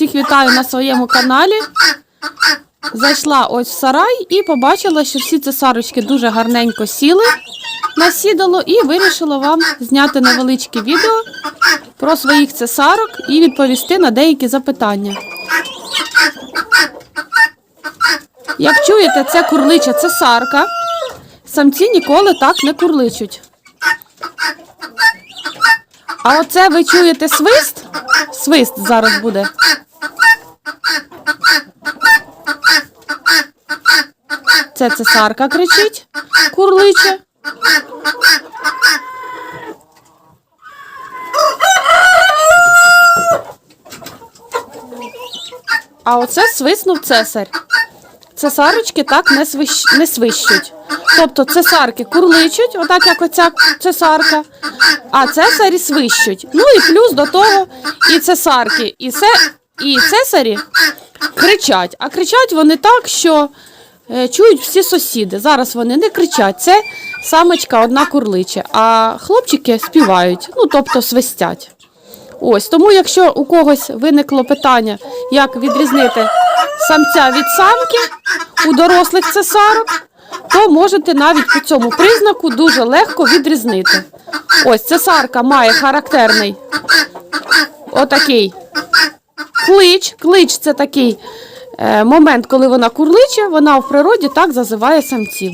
всіх вітаю на своєму каналі. Зайшла ось в сарай і побачила, що всі цесарочки дуже гарненько сіли на сідало і вирішила вам зняти невеличке відео про своїх цесарок і відповісти на деякі запитання. Як чуєте, це курлича цесарка. Самці ніколи так не курличуть. А оце ви чуєте свист? Свист зараз буде. Це цесарка кричить, курличе. А оце свиснув цесар. Цесарочки так не, свищ... не свищуть. Тобто цесарки курличуть, отак як оця цесарка, а цесарі свищуть. Ну і плюс до того і цесарки, і, це... і цесарі кричать. А кричать вони так, що е, чують всі сусіди. Зараз вони не кричать. Це самочка одна курличе, а хлопчики співають, ну тобто свистять. Ось тому, якщо у когось виникло питання, як відрізнити самця від самки у дорослих цесарок, то можете навіть по цьому признаку дуже легко відрізнити. Ось цесарка має характерний отакий клич. Клич це такий е, момент, коли вона курличе, вона в природі так зазиває самців.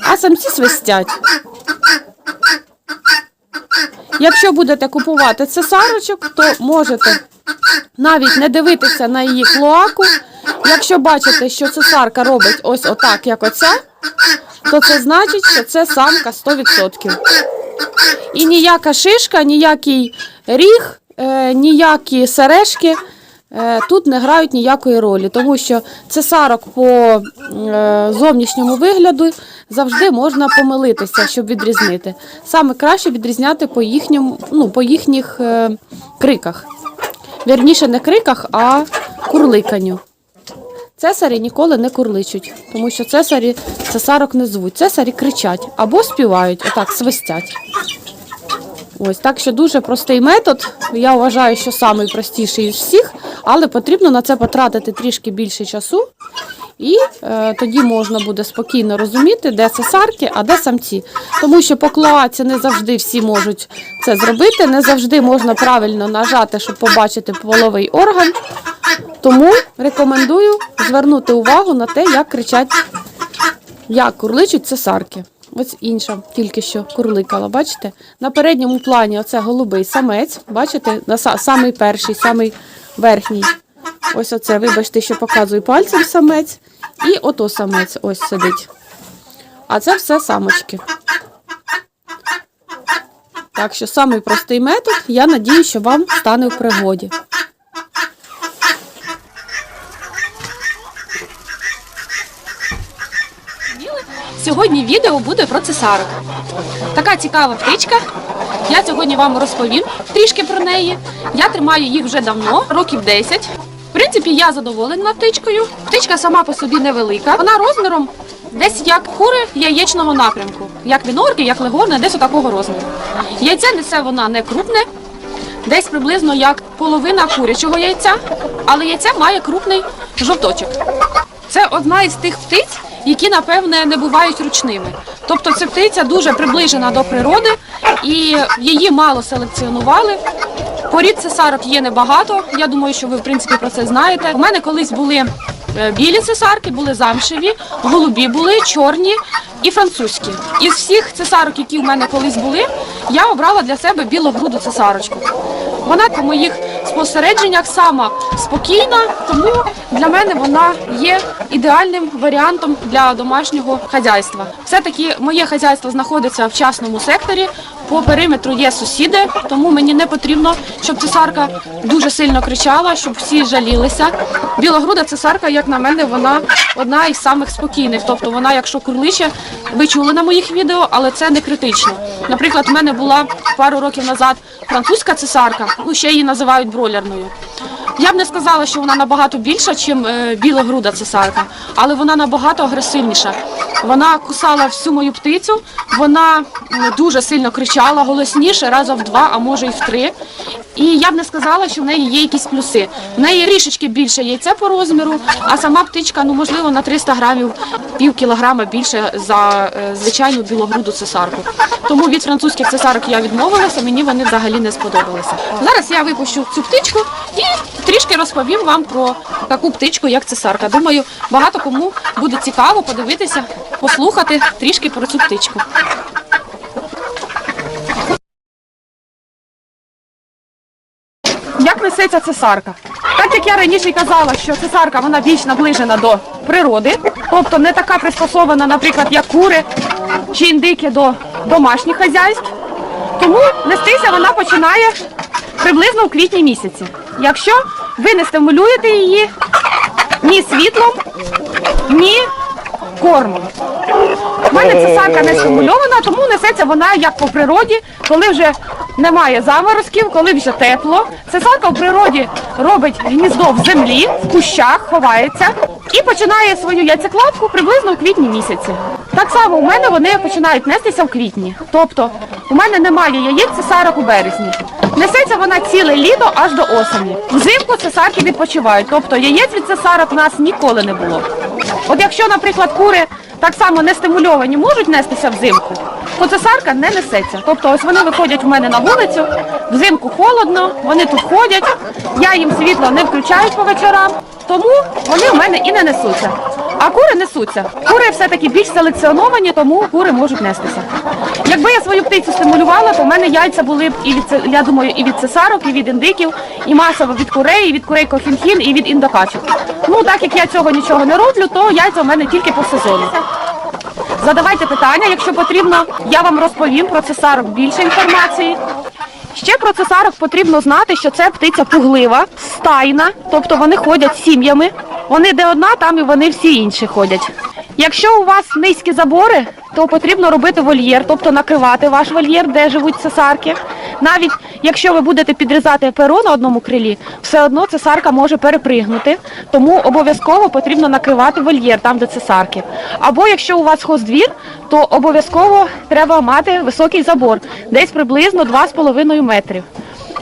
А самці свистять. Якщо будете купувати цесарочок, то можете навіть не дивитися на її клоаку. Якщо бачите, що цесарка робить ось отак, як оця, то це значить, що це самка 100%. І ніяка шишка, ніякий ріг, е, ніякі сережки е, тут не грають ніякої ролі, тому що цесарок по е, зовнішньому вигляду завжди можна помилитися, щоб відрізнити. Саме краще відрізняти по, їхньому, ну, по їхніх е, криках. Вірніше, не криках, а курликанню. Цесарі ніколи не курличуть, тому що цесарі цесарок не звуть. Цесарі кричать або співають, отак свистять. Ось так що дуже простий метод. Я вважаю, що самий простіший із всіх, але потрібно на це потратити трішки більше часу, і е, тоді можна буде спокійно розуміти, де цесарки, а де самці. Тому що по не завжди всі можуть це зробити, не завжди можна правильно нажати, щоб побачити половий орган. Тому рекомендую звернути увагу на те, як кричать, як курличуть цесарки. Ось інша тільки що курликала, бачите? На передньому плані оце голубий самець, бачите, на самий перший, самий верхній. Ось оце, вибачте, що показую пальцем самець. І ото самець ось сидить. А це все самочки. Так що самий простий метод, я надію, що вам стане в пригоді. Сьогодні відео буде про цесарок. Така цікава птичка. Я сьогодні вам розповім трішки про неї. Я тримаю їх вже давно, років 10. В принципі, я задоволена птичкою. Птичка сама по собі невелика. Вона розміром десь як кури яєчного напрямку, як вінорки, як легорни, десь отакого розміру. Яйця несе вона не крупне, десь приблизно як половина курячого яйця, але яйця має крупний жовточок. Це одна із тих птиць, які, напевне, не бувають ручними. Тобто ця птиця дуже приближена до природи і її мало селекціонували. Порід цесарок є небагато. Я думаю, що ви в принципі про це знаєте. У мене колись були е, білі цесарки, були замшеві, голубі були, чорні і французькі. Із всіх цесарок, які в мене колись були, я обрала для себе білогруду цесарочку. Вона по моїх спостереженнях сама спокійна, тому для мене вона є ідеальним варіантом для домашнього хазяйства. Все-таки моє хазяйство знаходиться в частному секторі. По периметру є сусіди, тому мені не потрібно, щоб цесарка дуже сильно кричала, щоб всі жалілися. Білогруда цесарка, як на мене, вона одна із самих спокійних. Тобто вона, якщо курличе, ви чули на моїх відео, але це не критично. Наприклад, в мене була пару років назад французька цесарка, ну ще її називають бройлерною. Я б не сказала, що вона набагато більша, ніж е, білогруда цесарка, але вона набагато агресивніша. Вона кусала всю мою птицю, вона дуже сильно кричала, голосніше, разом в два, а може і в три. І я б не сказала, що в неї є якісь плюси. В неї трішечки більше яйце по розміру, а сама птичка, ну можливо, на 300 грамів пів кілограма більше за е, звичайну білогруду цесарку. Тому від французьких цесарок я відмовилася, мені вони взагалі не сподобалися. Зараз я випущу цю птичку і трішки розповім вам про таку птичку, як цесарка. Думаю, багато кому буде цікаво подивитися, послухати трішки про цю птичку. Як несеться цесарка? Так як я раніше казала, що цесарка вона більш наближена до природи, тобто не така пристосована, наприклад, як кури чи індики до домашніх хазяйств. Тому нестися вона починає приблизно у квітні місяці. Якщо ви не стимулюєте її ні світлом, ні кормом. У мене цесарка не стимульована, тому несеться вона як по природі, коли вже немає заморозків, коли вже тепло. Цесарка в природі робить гніздо в землі, в кущах, ховається і починає свою яйцекладку приблизно в квітні місяці. Так само у мене вони починають нестися в квітні. Тобто у мене немає яєць цесарок у березні. Несеться вона ціле літо аж до осені. Взимку цесарки відпочивають, тобто яєць від цесарок у нас ніколи не було. От якщо, наприклад, кури так само не стимульовані можуть нестися взимку, то цесарка не несеться. Тобто ось вони виходять в мене на вулицю, взимку холодно, вони тут ходять, я їм світло не включаю по вечорам, тому вони в мене і не несуться. А кури несуться. Кури все-таки більш селекціоновані, тому кури можуть нестися. Якби я свою птицю стимулювала, то в мене яйця були б і від я думаю, і від цесарок, і від індиків, і масово від курей, і від курей кохінхін, і від індокачок. Ну так як я цього нічого не роблю, то яйця в мене тільки по сезону. Задавайте питання, якщо потрібно, я вам розповім про цесарок більше інформації. Ще про цесарок потрібно знати, що це птиця пуглива, стайна, тобто вони ходять сім'ями. Вони де одна, там і вони всі інші ходять. Якщо у вас низькі забори, то потрібно робити вольєр, тобто накривати ваш вольєр, де живуть цесарки. Навіть якщо ви будете підрізати перо на одному крилі, все одно цесарка може перепригнути, тому обов'язково потрібно накривати вольєр там, де цесарки. Або якщо у вас хоздвір, то обов'язково треба мати високий забор, десь приблизно 2,5 метрів.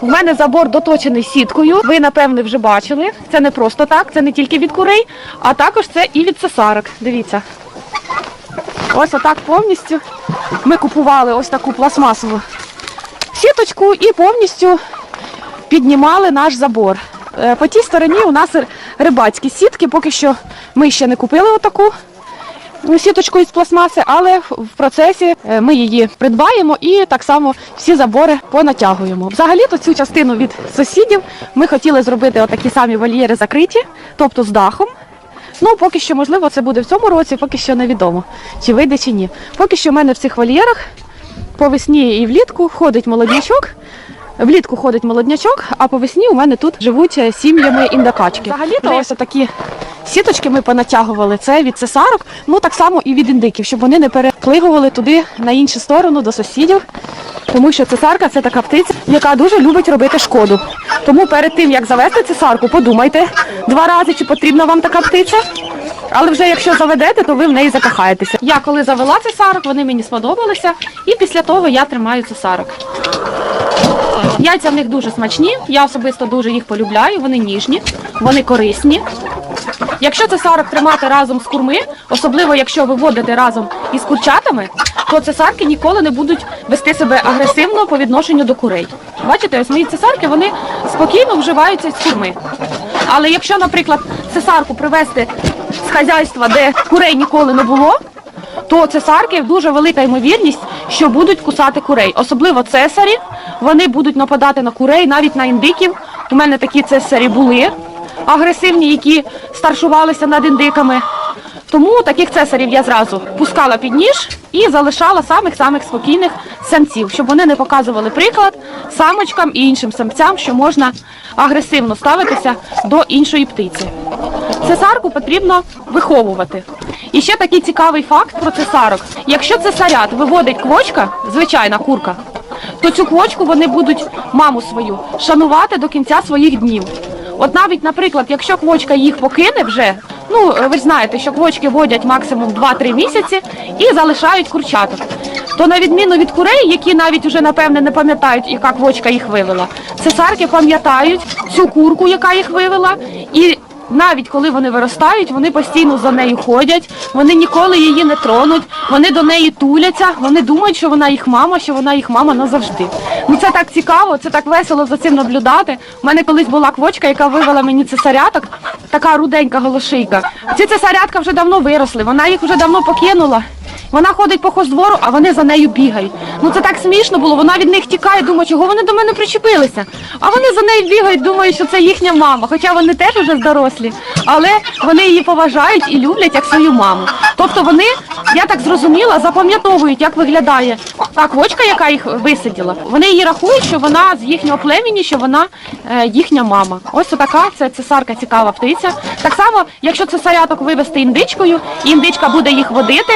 У мене забор доточений сіткою. Ви напевне вже бачили. Це не просто так, це не тільки від курей, а також це і від цесарок. Дивіться. Ось отак повністю. Ми купували ось таку пластмасову сіточку і повністю піднімали наш забор. Е, По тій стороні у нас рибацькі сітки, поки що ми ще не купили отаку сіточку із пластмаси, але в процесі е, ми її придбаємо і так само всі забори понатягуємо. Взагалі-то цю частину від сусідів ми хотіли зробити отакі самі вольєри закриті, тобто з дахом. Ну, поки що, можливо, це буде в цьому році, поки що невідомо, чи вийде, чи ні. Поки що в мене в цих вольєрах по весні і влітку ходить молоднячок. Влітку ходить молоднячок, а по весні у мене тут живуть е, сім'ями індокачки. Взагалі-то ось такі сіточки ми понатягували. Це від цесарок, ну так само і від індиків, щоб вони не переплигували туди на іншу сторону до сусідів. Тому що цесарка це така птиця, яка дуже любить робити шкоду. Тому перед тим як завести цесарку, подумайте два рази, чи потрібна вам така птиця. Але вже якщо заведете, то ви в неї закохаєтеся. Я коли завела цесарок, вони мені сподобалися, і після того я тримаю цесарок. Яйця в них дуже смачні, я особисто дуже їх полюбляю, вони ніжні, вони корисні. Якщо цесарок тримати разом з курми, особливо якщо виводити разом із курчатами, то цесарки ніколи не будуть вести себе агресивно по відношенню до курей. Бачите, ось мої цесарки вони спокійно вживаються з курми. Але якщо, наприклад, цесарку привезти з хазяйства, де курей ніколи не було, то цесарки дуже велика ймовірність, що будуть кусати курей. Особливо цесарі, вони будуть нападати на курей, навіть на індиків. У мене такі цесарі були агресивні, які старшувалися над індиками. Тому таких цесарів я зразу пускала під ніж і залишала самих-самих спокійних самців, щоб вони не показували приклад самочкам і іншим самцям, що можна агресивно ставитися до іншої птиці. Цесарку потрібно виховувати. І ще такий цікавий факт про цесарок. Якщо цесарят виводить квочка, звичайна курка, то цю квочку вони будуть маму свою шанувати до кінця своїх днів. От навіть, наприклад, якщо квочка їх покине вже, ну ви ж знаєте, що квочки водять максимум 2-3 місяці і залишають курчаток. То на відміну від курей, які навіть вже напевне не пам'ятають, яка квочка їх вивела, цесарки пам'ятають цю курку, яка їх вивела, і навіть коли вони виростають, вони постійно за нею ходять, вони ніколи її не тронуть, вони до неї туляться, вони думають, що вона їх мама, що вона їх мама назавжди. Ну це так цікаво, це так весело за цим наблюдати. У мене колись була квочка, яка вивела мені цесаряток, така руденька голошийка. Ці цесарятка вже давно виросли, вона їх вже давно покинула. Вона ходить по хоздвору, а вони за нею бігають. Ну це так смішно було. Вона від них тікає, думає, чого вони до мене причепилися. А вони за нею бігають, думають, що це їхня мама. Хоча вони теж вже дорослі, але вони її поважають і люблять як свою маму. Тобто вони, я так зрозуміла, запам'ятовують, як виглядає та квочка, яка їх висиділа. Вони її рахують, що вона з їхнього племені, що вона е, їхня мама. Ось така це цесарка цікава птиця. Так само, якщо цесаряток вивести індичкою, індичка буде їх водити,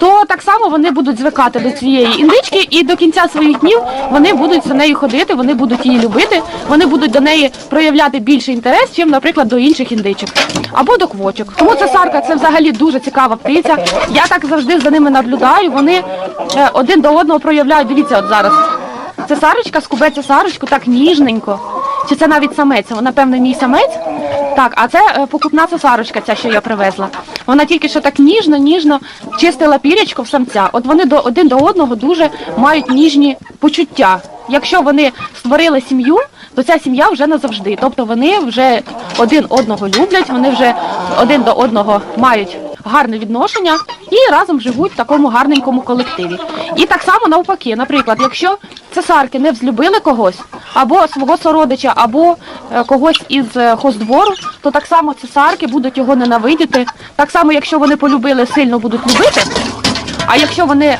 то так само вони будуть звикати до цієї індички, і до кінця своїх днів вони будуть за нею ходити, вони будуть її любити, вони будуть до неї проявляти більший інтерес, чим, наприклад, до інших індичок або до квочок. Тому цесарка це взагалі дуже цікава птиця. Я так завжди за ними наблюдаю. Вони е, один до одного проявляють. Дивіться, от зараз. Цесарочка скубе цесарочку так ніжненько. Чи це навіть самець? Вона, певно, мій самець. Так, а це е, покупна цесарочка, ця, що я привезла. Вона тільки що так ніжно, ніжно чистила пірячко в самця. От вони до один до одного дуже мають ніжні почуття. Якщо вони створили сім'ю, то ця сім'я вже назавжди. Тобто вони вже один одного люблять, вони вже один до одного мають гарне відношення і разом живуть в такому гарненькому колективі. І так само навпаки, наприклад, якщо цесарки не взлюбили когось, або свого сородича, або е, когось із е, хоздвору, то так само цесарки будуть його ненавидіти. Так само, якщо вони полюбили, сильно будуть любити. А якщо вони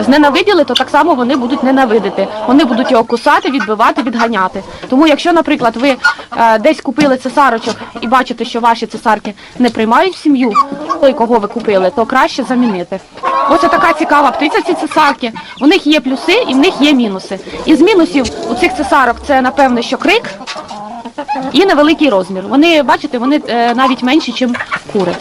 зненавиділи, то так само вони будуть ненавидити. Вони будуть його кусати, відбивати, відганяти. Тому, якщо, наприклад, ви е, десь купили цесарочок і бачите, що ваші цесарки не приймають сім'ю той, кого ви купили, то краще замінити. Ось така цікава птиця, ці цесарки. У них є плюси і в них є мінуси. Із мінусів у цих цесарок це напевне, що крик і невеликий розмір. Вони, бачите, вони е, навіть менші, ніж кури.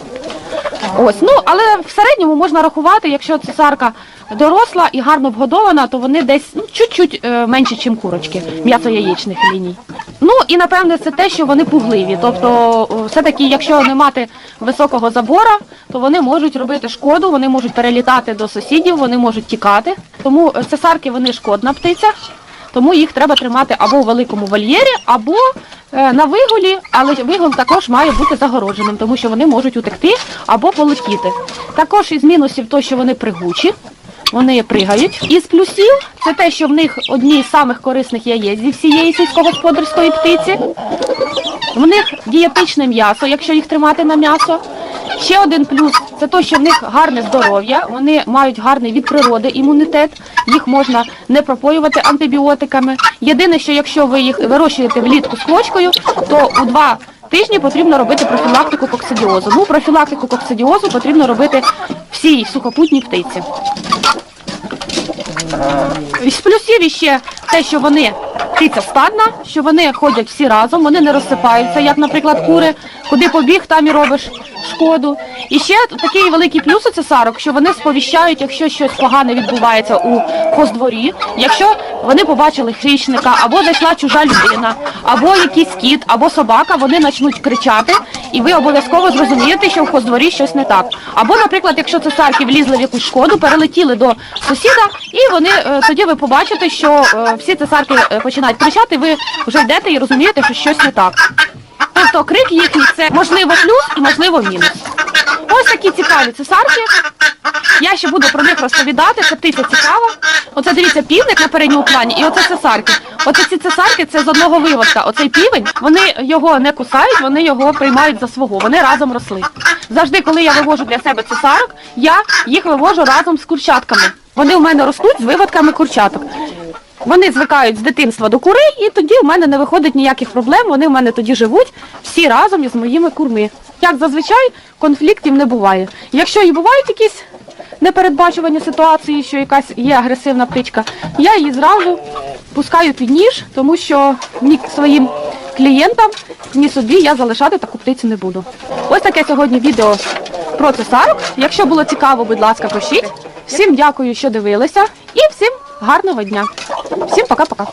Ось, ну але в середньому можна рахувати, якщо цесарка доросла і гарно вгодована, то вони десь ну, чуть-чуть е, менші, ніж курочки, м'ясо яєчних ліній. Ну і напевне це те, що вони пугливі. Тобто, все-таки, якщо не мати високого забора, то вони можуть робити шкоду, вони можуть перелітати до сусідів, вони можуть тікати. Тому е, цесарки вони шкодна птиця. Тому їх треба тримати або у великому вольєрі, або е, на вигулі, але вигул також має бути загородженим, тому що вони можуть утекти або полетіти. Також із мінусів то, що вони пригучі, вони пригають. Із плюсів це те, що в них одні з самих корисних яєць зі всієї сільськогосподарської птиці. В них дієтичне м'ясо, якщо їх тримати на м'ясо. Ще один плюс це те, що в них гарне здоров'я, вони мають гарний від природи імунітет, їх можна не пропоювати антибіотиками. Єдине, що якщо ви їх вирощуєте влітку з квочкою, то у два тижні потрібно робити профілактику коксидіозу. Ну, профілактику коксидіозу потрібно робити всій сухопутній птиці. Плюсів іще те, що вони птиця що вони ходять всі разом, вони не розсипаються, як, наприклад, кури, куди побіг, там і робиш шкоду. І ще такий великий плюс у цесарок, що вони сповіщають, якщо щось погане відбувається у хоздворі, якщо вони побачили хищника, або зайшла чужа людина, або якийсь кіт, або собака, вони почнуть кричати, і ви обов'язково зрозумієте, що в хоздворі щось не так. Або, наприклад, якщо цесарки влізли в якусь шкоду, перелетіли до сусіда, і вони е, тоді ви побачите, що е, всі цесарки е, починають кричати, ви вже йдете і розумієте, що щось не так. Тобто крик їхній це можливо плюс і можливо мінус. Ось такі цікаві цесарки. Я ще буду про них розповідати, це птиця цікава. Оце дивіться півник на передньому плані, і оце цесарки. Оце ці цесарки це з одного виводка. Оцей півень, вони його не кусають, вони його приймають за свого. Вони разом росли. Завжди, коли я вивожу для себе цесарок, я їх вивожу разом з курчатками. Вони у мене ростуть з виводками курчаток. Вони звикають з дитинства до курей, і тоді в мене не виходить ніяких проблем. Вони в мене тоді живуть всі разом із моїми курми. Як зазвичай конфліктів не буває. Якщо і бувають якісь непередбачувані ситуації, що якась є агресивна птичка, я її зразу пускаю під ніж, тому що ні своїм клієнтам, ні собі я залишати таку птицю не буду. Ось таке сьогодні відео про цесарок. Якщо було цікаво, будь ласка, пишіть. Всім дякую, що дивилися, і всім гарного дня. Всім пока-пока.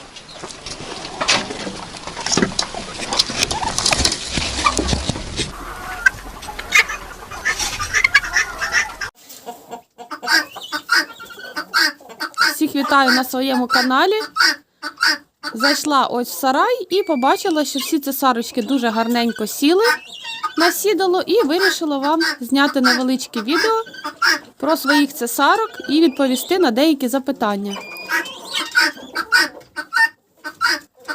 Всіх вітаю на своєму каналі. Зайшла ось в сарай і побачила, що всі цесарочки дуже гарненько сіли на сідало і вирішила вам зняти невеличке відео про своїх цесарок і відповісти на деякі запитання.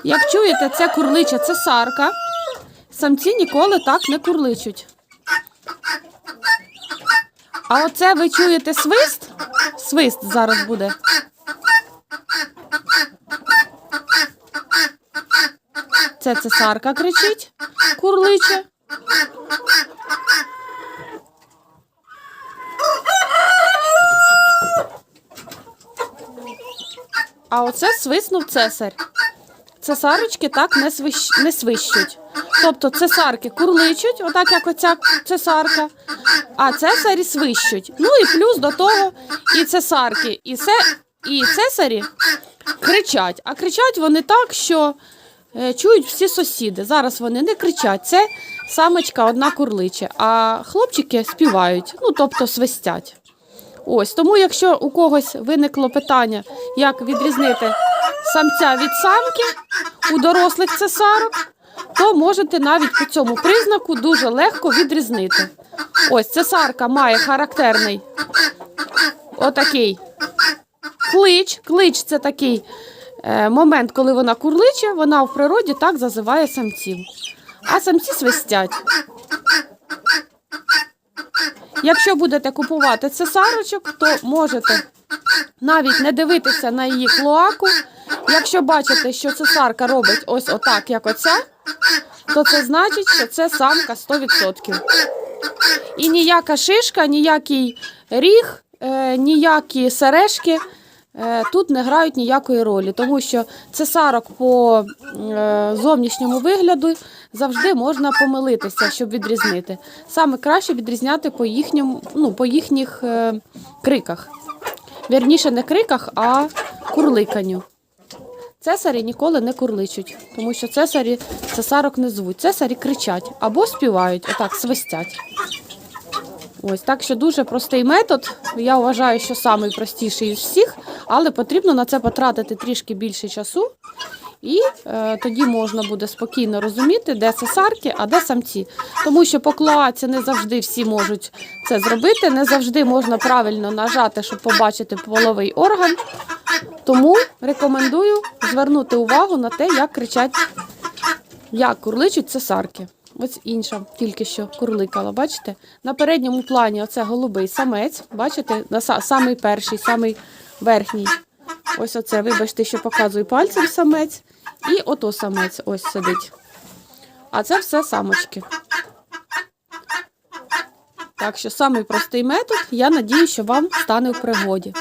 Як чуєте, це курлича цесарка. Самці ніколи так не курличуть. А оце ви чуєте свист? Свист зараз буде. Це цесарка кричить, курличе. А оце свиснув цесар. Цесарочки так не, свищ... не свищуть. Тобто цесарки курличуть, отак як оця цесарка, а цесарі свищуть. Ну і плюс до того і цесарки, і, це... і цесарі кричать. А кричать вони так, що е, чують всі сусіди. Зараз вони не кричать. Це самочка одна курличе, а хлопчики співають, ну тобто свистять. Ось тому, якщо у когось виникло питання, як відрізнити самця від самки у дорослих цесарок, то можете навіть по цьому признаку дуже легко відрізнити. Ось цесарка має характерний отакий клич. Клич це такий е, момент, коли вона курличе, вона в природі так зазиває самців. А самці свистять. Якщо будете купувати цесарочок, то можете навіть не дивитися на її клоаку. Якщо бачите, що цесарка робить ось отак, як оця, то це значить, що це самка 100%. І ніяка шишка, ніякий ріг, е, ніякі сережки тут не грають ніякої ролі, тому що цесарок по е, зовнішньому вигляду завжди можна помилитися, щоб відрізнити. Саме краще відрізняти по, їхньому, ну, по їхніх е, криках. Вірніше, не криках, а курликанню. Цесарі ніколи не курличуть, тому що цесарі цесарок не звуть. Цесарі кричать або співають, отак свистять. Ось так що дуже простий метод. Я вважаю, що самий простіший із всіх, але потрібно на це потратити трішки більше часу. І е, тоді можна буде спокійно розуміти, де цесарки, а де самці. Тому що по клоаці не завжди всі можуть це зробити, не завжди можна правильно нажати, щоб побачити половий орган. Тому рекомендую звернути увагу на те, як кричать, як курличуть цесарки. Ось інша тільки що курликала. Бачите? На передньому плані оце голубий самець. Бачите, на самий перший, самий верхній. Ось оце, вибачте, що показую пальцем самець. І ото самець ось сидить. А це все самочки. Так що самий простий метод, я надію, що вам стане в пригоді.